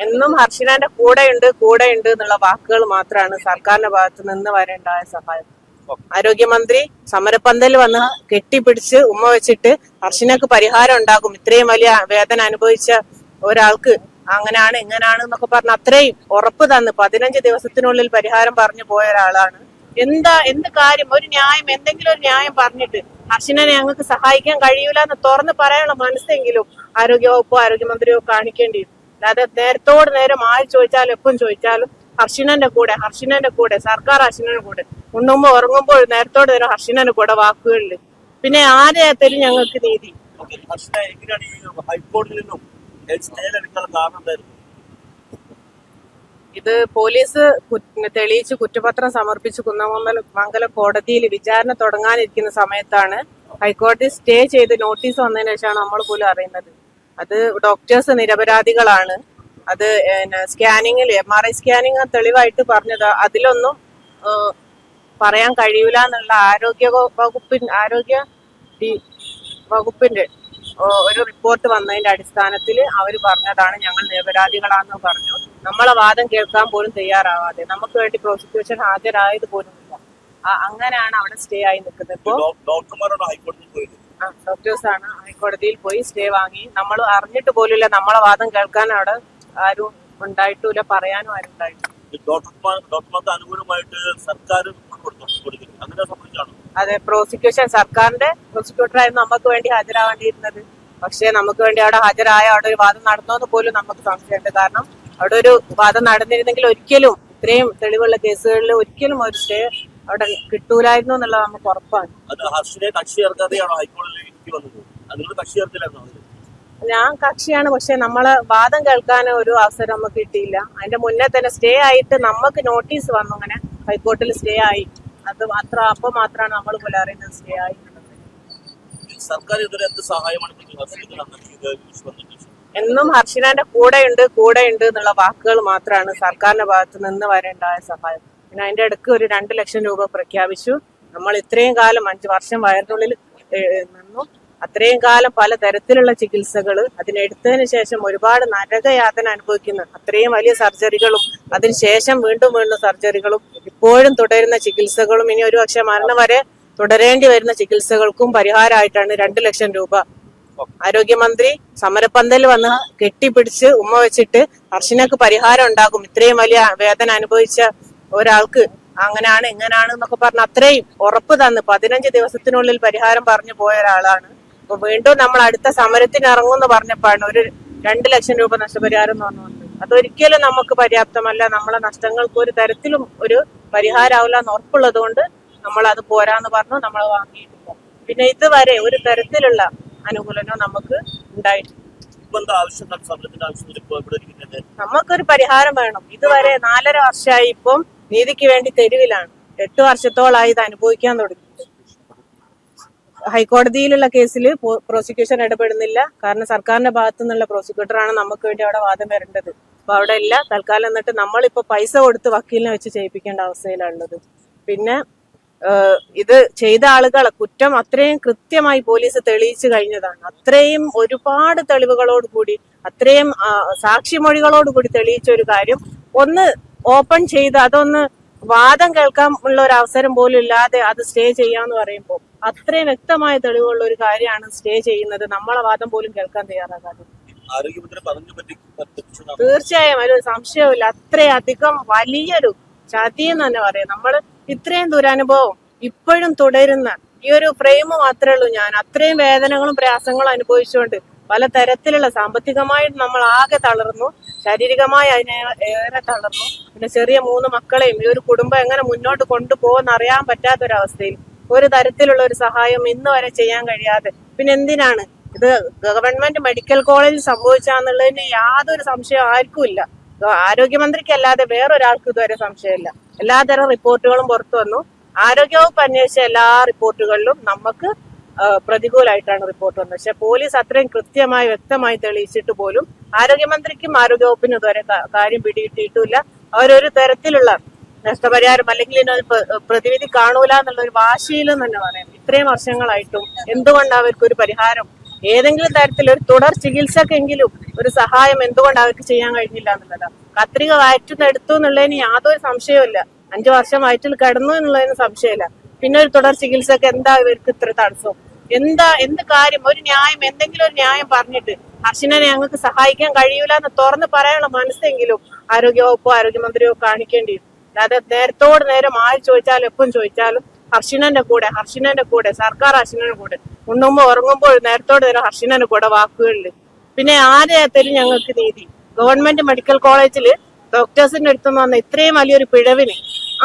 എന്നും ഹർഷിനാന്റെ കൂടെ ഉണ്ട് കൂടെ ഉണ്ട് എന്നുള്ള വാക്കുകൾ മാത്രമാണ് സർക്കാരിന്റെ ഭാഗത്ത് നിന്ന് വരേണ്ടായ സഹായം. ആരോഗ്യമന്ത്രി സമരപ്പന്തൽ വന്ന് കെട്ടിപ്പിടിച്ച് ഉമ്മ വെച്ചിട്ട് ഹർഷിനക്ക് പരിഹാരം ഉണ്ടാകും. ഇത്രയും വലിയ വേദന അനുഭവിച്ച ഒരാൾക്ക് അങ്ങനാണ് ഇങ്ങനാണ് എന്നൊക്കെ പറഞ്ഞ് അത്രയും ഉറപ്പ് തന്ന് പതിനഞ്ച് ദിവസത്തിനുള്ളിൽ പരിഹാരം പറഞ്ഞു പോയ ഒരാളാണ്. എന്താ എന്ത് കാര്യം? ഒരു ന്യായം എന്തെങ്കിലും ഒരു ന്യായം പറഞ്ഞിട്ട് ഹർഷിനെ ഞങ്ങൾക്ക് സഹായിക്കാൻ കഴിയൂല എന്ന് തുറന്ന് പറയാനുള്ള മനസ്സെങ്കിലും ആരോഗ്യവകുപ്പോ ആരോഗ്യമന്ത്രിയോ കാണിക്കേണ്ടിയിരുന്നു അല്ലാതെ നേരത്തോട് നേരം ആര് ചോദിച്ചാലും എപ്പം ചോദിച്ചാലും ഹർഷിനന്റെ കൂടെ ഹർഷിനന്റെ കൂടെ സർക്കാർ ഹർഷിനന്റെ കൂടെ. ഉണ്ണുമ്പോ ഉറങ്ങുമ്പോൾ നേരത്തോട് നേരം ഹർഷിനന്റെ കൂടെ വാക്കുകളിൽ പിന്നെ ആരെ തരും ഞങ്ങൾക്ക് നീതി? ഇത് പോലീസ് തെളിയിച്ച് കുറ്റപത്രം സമർപ്പിച്ച് കുന്നമംഗല മംഗല കോടതിയിൽ വിചാരണ തുടങ്ങാനിരിക്കുന്ന സമയത്താണ് ഹൈക്കോടതി സ്റ്റേ ചെയ്ത് നോട്ടീസ് വന്നതിന് ശേഷമാണ് നമ്മൾ പോലും അറിയുന്നത്. അത് ഡോക്ടേഴ്സ് നിരപരാധികളാണ്. അത് സ്കാനിങ്ങിൽ എം ആർ ഐ സ്കാനിങ് തെളിവായിട്ട് പറഞ്ഞത്. അതിലൊന്നും പറയാൻ കഴിയൂല എന്നുള്ള ആരോഗ്യ വകുപ്പിൻ ആരോഗ്യ വകുപ്പിന്റെ ഒരു റിപ്പോർട്ട് വന്നതിന്റെ അടിസ്ഥാനത്തിൽ അവർ പറഞ്ഞതാണ് ഞങ്ങൾ നിരപരാധികളാണെന്ന് പറഞ്ഞു. നമ്മളെ വാദം കേൾക്കാൻ പോലും തയ്യാറാവാതെ. നമുക്ക് വേണ്ടി പ്രോസിക്യൂഷൻ ഹാജരായത് പോലും ഇല്ല അങ്ങനെയാണ് അവിടെ സ്റ്റേ ആയി നിൽക്കുന്നത്. ഇപ്പോൾ ഡോക്ടർമാരോട് ഹൈക്കോടതി ഹൈക്കോടതിയിൽ പോയത് ഡോക്ടേഴ്സ് ആണ് ഹൈക്കോടതിയിൽ പോയി സ്റ്റേ വാങ്ങി. നമ്മൾ അറിഞ്ഞിട്ട് പോലുമില്ല. നമ്മളെ വാദം കേൾക്കാൻ അവിടെ ആരും ഉണ്ടായിട്ടില്ല. പറയാനും ആരും ഉണ്ടായിട്ടില്ല. ഈ ഡോക്ടർമാർ ഡോക്ടർമാർക്ക് അനുകൂലമായിട്ട് സർക്കാർ കൊടുത്തു കൊടുക്കുന്നു അങ്ങനെ സംബന്ധിച്ചാണ് അതെ പ്രോസിക്യൂഷൻ സർക്കാരിന്റെ പ്രോസിക്യൂട്ടറായിരുന്നു നമുക്ക് വേണ്ടി ഹാജരാവേണ്ടിയിരുന്നത്. പക്ഷേ നമുക്ക് വേണ്ടി അവിടെ ഹാജരായ അവിടെ ഒരു വാദം നടന്നോന്ന് പോലും നമുക്ക് സംശയമുണ്ട്. കാരണം അവിടെ ഒരു വാദം നടന്നിരുന്നെങ്കിൽ ഒരിക്കലും ഇത്രയും തെളിവുള്ള കേസുകളിൽ ഒരിക്കലും ഒരു സ്റ്റേ അവിടെ കിട്ടൂലായിരുന്നു എന്നുള്ളത് നമുക്ക് ഉറപ്പാണ്. അത് ഹർഷിനെ കക്ഷി ചേർക്കാതെയാണോ ഹൈക്കോടതിയിലേക്ക് വന്നത്? അതിനോട് കക്ഷി ചേർത്തില്ലായിരുന്നു ഞാൻ കക്ഷിയാണ് പക്ഷെ നമ്മൾ വാദം കേൾക്കാൻ ഒരു അവസരം നമുക്ക് കിട്ടിയില്ല. അതിന്റെ മുന്നേ തന്നെ സ്റ്റേ ആയിട്ട് നമുക്ക് നോട്ടീസ് വന്നു അങ്ങനെ ഹൈക്കോർട്ടിൽ സ്റ്റേ ആയി. അത് മാത്രം അപ്പൊ മാത്രമാണ് നമ്മൾ പോലെ അറിയുന്നത് സ്റ്റേ ആയി. സർക്കാർ ഇതുവരെ എന്ത് സഹായമാണ്? എന്നും ഹർഷിനാന്റെ കൂടെയുണ്ട് കൂടെയുണ്ട് എന്നുള്ള വാക്കുകൾ മാത്രമാണ് സർക്കാരിന്റെ ഭാഗത്ത് നിന്ന് വരെ ഉണ്ടായ സഹായം. പിന്നെ അതിന്റെ ഇടയ്ക്ക് ഒരു രണ്ട് ലക്ഷം രൂപ പ്രഖ്യാപിച്ചു. നമ്മൾ ഇത്രയും കാലം അഞ്ചു വർഷം വയറിനുള്ളിൽ നിന്നു. അത്രയും കാലം പല തരത്തിലുള്ള ചികിത്സകൾ അതിനെടുത്തതിന് ശേഷം ഒരുപാട് നരകയാതന അനുഭവിക്കുന്ന. അത്രയും വലിയ സർജറികളും അതിനുശേഷം വീണ്ടും വീണ്ടും സർജറികളും ഇപ്പോഴും തുടരുന്ന ചികിത്സകളും ഇനി ഒരു പക്ഷെ മരണം വരെ തുടരേണ്ടി വരുന്ന ചികിത്സകൾക്കും പരിഹാരമായിട്ടാണ് രണ്ട് ലക്ഷം രൂപ. ആരോഗ്യമന്ത്രി സമരപ്പന്തൽ വന്ന് കെട്ടിപ്പിടിച്ച് ഉമ്മ വെച്ചിട്ട് കർഷനക്ക് പരിഹാരം ഉണ്ടാകും. ഇത്രയും വലിയ വേദന അനുഭവിച്ച ഒരാൾക്ക് അങ്ങനാണ് ഇങ്ങനാണ് എന്നൊക്കെ പറഞ്ഞ് അത്രയും ഉറപ്പ് തന്ന് പതിനഞ്ച് ദിവസത്തിനുള്ളിൽ പരിഹാരം പറഞ്ഞു പോയ ഒരാളാണ്. അപ്പൊ വീണ്ടും നമ്മൾ അടുത്ത സമരത്തിന് ഇറങ്ങുമെന്ന് പറഞ്ഞപ്പോഴാണ് ഒരു രണ്ട് ലക്ഷം രൂപ നഷ്ടപരിഹാരം എന്ന് പറഞ്ഞു അതൊരിക്കലും നമുക്ക് പര്യാപ്തമല്ല. നമ്മളെ നഷ്ടങ്ങൾക്ക് ഒരു തരത്തിലും ഒരു പരിഹാരമാവില്ല എന്ന് ഉറപ്പുള്ളത് കൊണ്ട് നമ്മൾ അത് പോരാന്ന് പറഞ്ഞു നമ്മൾ വാങ്ങിയിട്ടില്ല പിന്നെ ഇതുവരെ ഒരു തരത്തിലുള്ള അനുകൂലനോ നമുക്ക് ഉണ്ടായിട്ടില്ല. നമുക്കൊരു പരിഹാരം വേണം. ഇതുവരെ നാലര വർഷമായി ഇപ്പം നീതിക്ക് വേണ്ടി തെരുവിലാണ്. എട്ട് വർഷത്തോളായി ഇത് അനുഭവിക്കാൻ തുടങ്ങി. ഹൈക്കോടതിയിലുള്ള കേസിൽ പ്രോസിക്യൂഷൻ ഇടപെടുന്നില്ല. കാരണം സർക്കാരിന്റെ ഭാഗത്തു നിന്നുള്ള പ്രോസിക്യൂട്ടറാണ് നമുക്ക് വേണ്ടി അവിടെ വാദം വരേണ്ടത്. അപ്പൊ അവിടെ ഇല്ല. തൽക്കാലം എന്നിട്ട് നമ്മളിപ്പോ പൈസ കൊടുത്ത് വക്കീലിനെ വെച്ച് ചെയ്യിപ്പിക്കേണ്ട അവസ്ഥയിലുള്ളത് പിന്നെ ഇത് ചെയ്ത ആളുകളെ കുറ്റം അത്രയും കൃത്യമായി പോലീസ് തെളിയിച്ചു കഴിഞ്ഞതാണ്. അത്രയും ഒരുപാട് തെളിവുകളോട് കൂടി അത്രയും സാക്ഷിമൊഴികളോടുകൂടി സാക്ഷിമൊഴികളോട് കൂടി തെളിയിച്ച ഒരു കാര്യം ഒന്ന് ഓപ്പൺ ചെയ്ത് അതൊന്ന് വാദം കേൾക്കാൻ ഉള്ള ഒരു അവസരം പോലും ഇല്ലാതെ അത് സ്റ്റേ ചെയ്യാന്ന് പറയുമ്പോൾ അത്രയും വ്യക്തമായ തെളിവുള്ള ഒരു കാര്യമാണ് സ്റ്റേ ചെയ്യുന്നത്. നമ്മളെ വാദം പോലും കേൾക്കാൻ തയ്യാറാകാതെ. തീർച്ചയായും ഒരു സംശയവുമില്ല. അത്രയധികം വലിയൊരു ചതിയെന്ന് തന്നെ പറയാം. നമ്മൾ ഇത്രയും ദുരനുഭവം ഇപ്പോഴും തുടരുന്ന ഈ ഒരു ഫ്രെയിം മാത്രമേ ഉള്ളൂ ഞാൻ. അത്രയും വേദനകളും പ്രയാസങ്ങളും അനുഭവിച്ചുകൊണ്ട് പല തരത്തിലുള്ള സാമ്പത്തികമായിട്ട് നമ്മൾ ആകെ തളർന്നു. ശാരീരികമായി അതിനെ ഏറെ തളർന്നു. പിന്നെ ചെറിയ മൂന്ന് മക്കളെയും ഈ ഒരു കുടുംബം എങ്ങനെ മുന്നോട്ട് കൊണ്ടുപോകുന്ന അറിയാൻ പറ്റാത്തൊരവസ്ഥയിൽ ഒരു തരത്തിലുള്ള ഒരു സഹായം ഇന്ന് വരെ ചെയ്യാൻ കഴിയാതെ. പിന്നെ എന്തിനാണ്? ഇത് ഗവൺമെന്റ് മെഡിക്കൽ കോളേജിൽ സംഭവിച്ചാന്നുള്ളതിന് യാതൊരു സംശയം ആർക്കും ഇല്ല ആരോഗ്യമന്ത്രിക്കല്ലാതെ വേറൊരാൾക്കും ഇതുവരെ സംശയമില്ല. എല്ലാതരം റിപ്പോർട്ടുകളും പുറത്തു വന്നു. ആരോഗ്യവകുപ്പ് അന്വേഷിച്ച എല്ലാ റിപ്പോർട്ടുകളിലും നമുക്ക് പ്രതികൂലമായിട്ടാണ് റിപ്പോർട്ട് വന്നത്. പക്ഷെ പോലീസ് അത്രയും കൃത്യമായി വ്യക്തമായി തെളിയിച്ചിട്ട് പോലും ആരോഗ്യമന്ത്രിക്കും ആരോഗ്യവകുപ്പിനും ഇതുവരെ കാര്യം പിടികിട്ടിയിട്ടില്ല. അവരൊരു തരത്തിലുള്ള നഷ്ടപരിഹാരം അല്ലെങ്കിൽ ഇതിനൊരു പ്രതിവിധി കാണൂല എന്നുള്ള ഒരു വാശിയിലും തന്നെ പറയാം. ഇത്രയും വർഷങ്ങളായിട്ടും എന്തുകൊണ്ട് അവർക്ക് ഒരു പരിഹാരം ഏതെങ്കിലും തരത്തിൽ ഒരു തുടർ ചികിത്സക്കെങ്കിലും ഒരു സഹായം എന്തുകൊണ്ട് അവർക്ക് ചെയ്യാൻ കഴിഞ്ഞില്ല എന്നുള്ളതാണ് കത്രിക വയറ്റുന്ന എടുത്തു എന്നുള്ളതിന് യാതൊരു സംശയവുമില്ല അഞ്ചു വർഷം വയറ്റിൽ കിടന്നു എന്നുള്ളതിന് സംശയമില്ല. പിന്നെ ഒരു തുടർ ചികിത്സക്ക് എന്താ ഇവർക്ക് ഇത്ര തടസ്സം? എന്താ എന്ത് കാര്യം? ഒരു ന്യായം എന്തെങ്കിലും ഒരു ന്യായം പറഞ്ഞിട്ട് ഹർഷിനെ ഞങ്ങൾക്ക് സഹായിക്കാൻ കഴിയൂല എന്ന് തുറന്ന് പറയാനുള്ള മനസ്സെങ്കിലും ആരോഗ്യവകുപ്പോ ആരോഗ്യമന്ത്രിയോ കാണിക്കേണ്ടി അല്ലാതെ നേരത്തോട് നേരം ആര് ചോദിച്ചാലും എപ്പം ചോദിച്ചാലും ഹർഷിനന്റെ കൂടെ ഹർഷിനന്റെ കൂടെ സർക്കാർ ഹർഷിനന്റെ കൂടെ. ഉണ്ണുമ്പോ ഉറങ്ങുമ്പോൾ നേരത്തോട് നേരം ഹർഷിനന്റെ കൂടെ വാക്കുകളിൽ പിന്നെ ആരെ തരും ഞങ്ങൾക്ക് നീതി. ഗവൺമെന്റ് മെഡിക്കൽ കോളേജിൽ ഡോക്ടേഴ്സിന്റെ അടുത്തുനിന്ന് വന്ന ഇത്രയും വലിയൊരു പിഴവിന്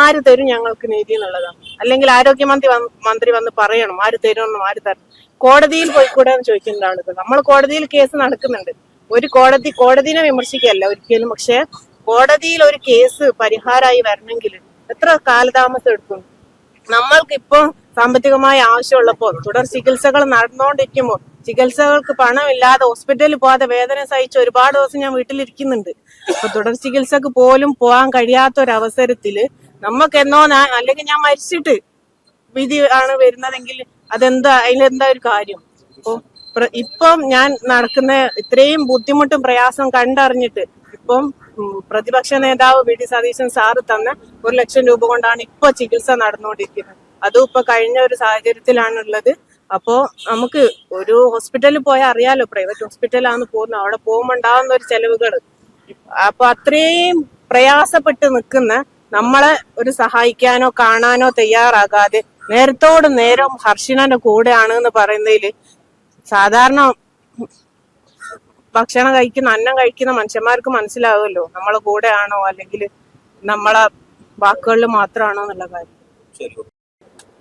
ആര് തരും ഞങ്ങൾക്ക് നീതി എന്നുള്ളതാണ്. അല്ലെങ്കിൽ ആരോഗ്യമന്ത്രി മന്ത്രി വന്ന് പറയണം ആര് തരണം ആര് തരണം കോടതിയിൽ പോയിക്കൂടെ എന്ന് ചോദിക്കുന്നതാണ് ഇത്. നമ്മൾ കോടതിയിൽ കേസ് നടക്കുന്നുണ്ട്. ഒരു കോടതി കോടതിനെ വിമർശിക്കല്ല ഒരിക്കലും പക്ഷെ കോടതിയിൽ ഒരു കേസ് പരിഹാരമായി വരണമെങ്കിൽ എത്ര കാലതാമസം എടുക്കും? നമ്മൾക്ക് ഇപ്പോൾ സാമ്പത്തികമായ ആവശ്യമുള്ളപ്പോൾ തുടർ ചികിത്സകൾ നടന്നുകൊണ്ടിരിക്കുമ്പോൾ ചികിത്സകൾക്ക് പണമില്ലാതെ ഹോസ്പിറ്റലിൽ പോകാതെ വേദന സഹിച്ച് ഒരുപാട് ദിവസം ഞാൻ വീട്ടിലിരിക്കുന്നുണ്ട്. അപ്പൊ തുടർ ചികിത്സക്ക് പോലും പോകാൻ കഴിയാത്ത ഒരു അവസരത്തിൽ നമുക്ക് എന്നോ അല്ലെങ്കിൽ ഞാൻ മരിച്ചിട്ട് വിധി ആണ് വരുന്നതെങ്കിൽ അതെന്താ അതിലെന്താ ഒരു കാര്യം? അപ്പൊ ഇപ്പം ഞാൻ നടക്കുന്ന ഇത്രയും ബുദ്ധിമുട്ടും പ്രയാസം കണ്ടറിഞ്ഞിട്ട് ഇപ്പം പ്രതിപക്ഷ നേതാവ് വി. ഡി. സതീശൻ സാറ് തന്ന ഒരു ലക്ഷം രൂപ കൊണ്ടാണ് ഇപ്പൊ ചികിത്സ നടന്നുകൊണ്ടിരിക്കുന്നത്. അതും ഇപ്പൊ കഴിഞ്ഞ ഒരു സാഹചര്യത്തിലാണുള്ളത്. അപ്പോ നമുക്ക് ഒരു ഹോസ്പിറ്റലിൽ പോയാൽ അറിയാലോ പ്രൈവറ്റ് ഹോസ്പിറ്റലാണ് പോകുന്നത് അവിടെ പോകുമ്പോൾ ഉണ്ടാകുന്ന ഒരു ചെലവുകൾ അപ്പൊ അത്രയും പ്രയാസപ്പെട്ട് നിൽക്കുന്ന നമ്മളെ ഒരു സഹായിക്കാനോ കാണാനോ തയ്യാറാകാതെ നേരത്തോട് നേരം ഹർഷിനന്റെ കൂടെയാണ് എന്ന് പറയുന്നതിൽ സാധാരണ ഭക്ഷണം കഴിക്കുന്ന അന്നം കഴിക്കുന്ന മനുഷ്യന്മാർക്ക് മനസ്സിലാവുമല്ലോ നമ്മളെ കൂടെയാണോ അല്ലെങ്കിൽ നമ്മളെ വാക്കുകളിൽ മാത്രമാണോ എന്നുള്ള കാര്യം.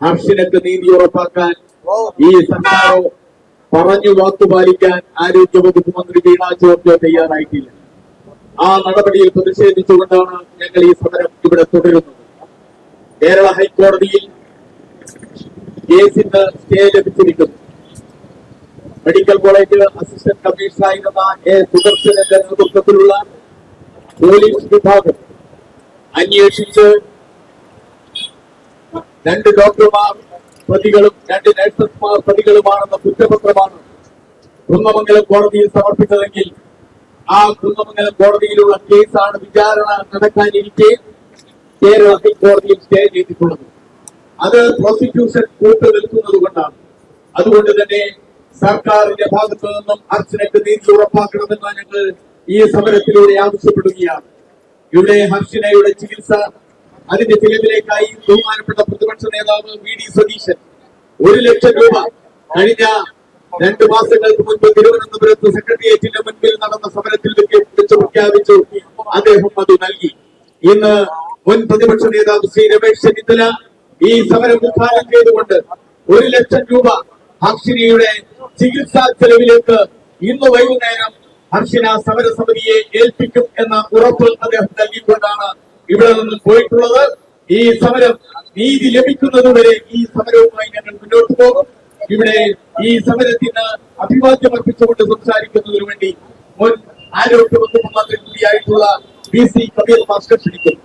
ഹർഷിനൊക്കെ നീതി ഉറപ്പാക്കാൻ ഈ സർക്കാരോ പറഞ്ഞു വാക്കുപാലിക്കാൻ ആരോഗ്യവകുപ്പ് മന്ത്രി വീണ ജോർജ് തയ്യാറായിട്ടില്ല. ആ നടപടിയിൽ പ്രതിഷേധിച്ചുകൊണ്ടാണ് ഞങ്ങൾ ഈ സമരം ഇവിടെ തുടരുന്നത്. കേരള ഹൈക്കോടതിയിൽ കേസിന് സ്റ്റേ ലഭിച്ചിരിക്കുന്നു. മെഡിക്കൽ കോളേജ് അസിസ്റ്റന്റ് കമ്മീഷണറായിരുന്ന എ സുദർശനന്റെ നേതൃത്വത്തിലുള്ള പോലീസ് വിഭാഗം അന്വേഷിച്ച് രണ്ട് ഡോക്ടർമാർ പ്രതികളും രണ്ട് നഴ്സസ്മാർ പ്രതികളുമാണെന്ന കുറ്റപത്രമാണ് കുന്നമംഗലം കോടതിയിൽ സമർപ്പിച്ചതെങ്കിൽ ആ കുന്നമംഗലം കോടതിയിലുള്ള കേസാണ് വിചാരണ നടക്കാനിരിക്കെ കേരള ഹൈക്കോടതിയിൽ സ്റ്റേ ചെയ്തിട്ടുള്ളത്. അത് പ്രോസിക്യൂഷൻ കൂട്ടു നിൽക്കുന്നത് കൊണ്ടാണ്. അതുകൊണ്ട് തന്നെ സർക്കാരിന്റെ ഭാഗത്തു നിന്നും അർച്ചനക്ക് നീതി ഉറപ്പാക്കണമെന്ന് ഞങ്ങൾ ഈ സമരത്തിലൂടെ ആവശ്യപ്പെടുകയാണ്. ഇവിടെ ഹർഷിനയുടെ ചികിത്സ അതിന്റെ ചിലവിലേക്കായി ബഹുമാനപ്പെട്ട പ്രതിപക്ഷ നേതാവ് വി ഡി സതീശൻ ഒരു ലക്ഷം രൂപ കഴിഞ്ഞ രണ്ടു മാസങ്ങൾക്ക് മുൻപ് തിരുവനന്തപുരത്ത് സെക്രട്ടേറിയറ്റിന്റെ മുൻപിൽ നടന്ന സമരത്തിൽ വെച്ച് പ്രഖ്യാപിച്ചു. അദ്ദേഹം അത് നൽകി. ഇന്ന് മുൻ പ്രതിപക്ഷ നേതാവ് ശ്രീ രമേശ് ചെന്നിത്തല ഈ സമരം ഉദ്ഘാടനം ചെയ്തുകൊണ്ട് ഒരു ലക്ഷം രൂപ ഹർഷിനിയുടെ ചികിത്സാ ചെലവിലേക്ക് ഇന്ന് വൈകുന്നേരം ഹർഷിന സമരസമിതിയെ ഏൽപ്പിക്കും എന്ന ഉറപ്പ് അദ്ദേഹം നൽകിക്കൊണ്ടാണ് ഇവിടെ നിന്ന് പോയിട്ടുള്ളത്. ഈ സമരം നീതി ലഭിക്കുന്നതുവരെ ഈ സമരവുമായി ഞങ്ങൾ മുന്നോട്ട് പോകും. ഇവിടെ ഈ സമരത്തിന് അഭിവാദ്യം അർപ്പിച്ചുകൊണ്ട് സംസാരിക്കുന്നതിനു വേണ്ടി മുൻ ആരോഗ്യ വകുപ്പ് മന്ത്രി കൂടിയായിട്ടുള്ള ബി സി കബീർ മാസ്റ്റർ ക്ഷണിക്കുന്നു.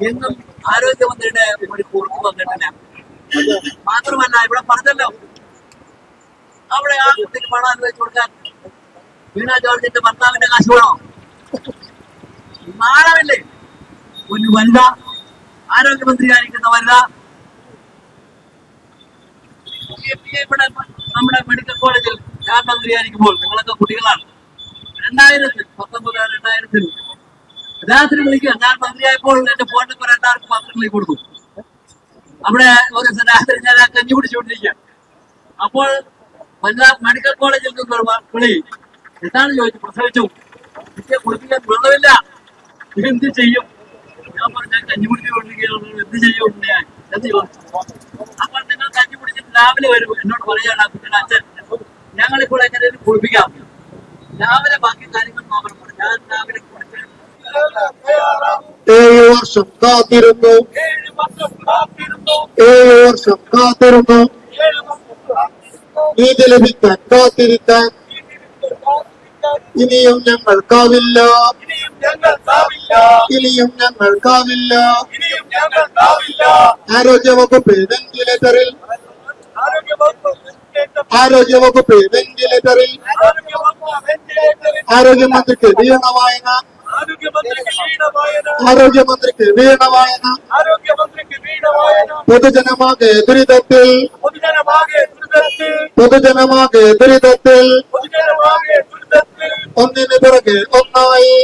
എന്നും ആരോഗ്യമന്ത്രിയുടെ ഒരു കുറിപ്പ് വന്നിട്ടില്ല. മാത്രമല്ല ഇവിടെ പറഞ്ഞല്ലോ. അവിടെ ആ കുട്ടിക്ക് പണം അനുവദിച്ചു കൊടുക്കാൻ വീണ ജോർജിന്റെ ഭർത്താവിന്റെ കാശ് വേണോ? നാളമില്ലേ ഒരു വനിത ആരോഗ്യമന്ത്രിയായിരിക്കുന്ന വനിത. ഇവിടെ നമ്മുടെ മെഡിക്കൽ കോളേജിൽ ഞാൻ മന്ത്രിയായിരിക്കുമ്പോൾ നിങ്ങളൊക്കെ കുട്ടികളാണ്. രണ്ടായിരത്തിൽ പത്തൊമ്പത് രണ്ടായിരത്തിൽ രാത്രി വിളിക്കുക. ഞാൻ മന്ത്രിയായപ്പോൾ എന്റെ ഫോൺ നമ്പർ രണ്ടായിരത്തി പത്രങ്ങളിൽ കൊടുത്തു. അവിടെ ഒരു രാത്രി ഞാൻ ആ കഞ്ഞി പിടിച്ചുകൊണ്ടിരിക്കുക അപ്പോൾ വനിതാ മെഡിക്കൽ കോളേജിൽ നിന്നൊരു വിളി. എന്താണ് ചോദിച്ചു പ്രസവിച്ചു. കുളിപ്പിക്കാൻ വെള്ളമില്ല. എന്ത് ചെയ്യും? ഞാൻ പറഞ്ഞ കഞ്ഞി കഞ്ഞി കുടിച്ചുകൊണ്ടിരിക്കുകയാണ് എന്ത് ചെയ്യും ഞാൻ എന്ന് ചോദിച്ചു അപ്പോൾ നിങ്ങൾ കഞ്ഞി രാവിലെ വരും. എന്നോട് പറയാണ് ആ കുട്ടിയുടെ അച്ഛൻ. ഞങ്ങളിപ്പോൾ എങ്ങനെ കുളിപ്പിക്കാം? രാവിലെ ബാക്കി കാര്യങ്ങൾ നോക്കണം ഞാൻ രാവിലെ കുളിച്ച് ഏഴ് വർഷം കാത്തിരുന്നു. ഏഴ് വർഷം കാത്തിരുന്നു. നീതി ലഭിക്കാൻ കാത്തിരിക്കാൻ. ഇനിയും ഞങ്ങൾക്കാവില്ല ഇനിയും ഞങ്ങൾ കാവില്ല ആരോഗ്യവകുപ്പ് വെന്റിലേറ്ററിൽ. ആരോഗ്യവകുപ്പ് വെന്റിലേറ്ററിൽ. ആരോഗ്യമന്ത്രിക്ക് വീണ വായന ആരോഗ്യമന്ത്രിക്ക് വീണ വായന പൊതുജനമാകെ ദുരിതത്തിൽ. പൊതുജനമാകെ ദുരിതത്തിൽ. ഒന്നിനു പിറകെ ഒന്നായി.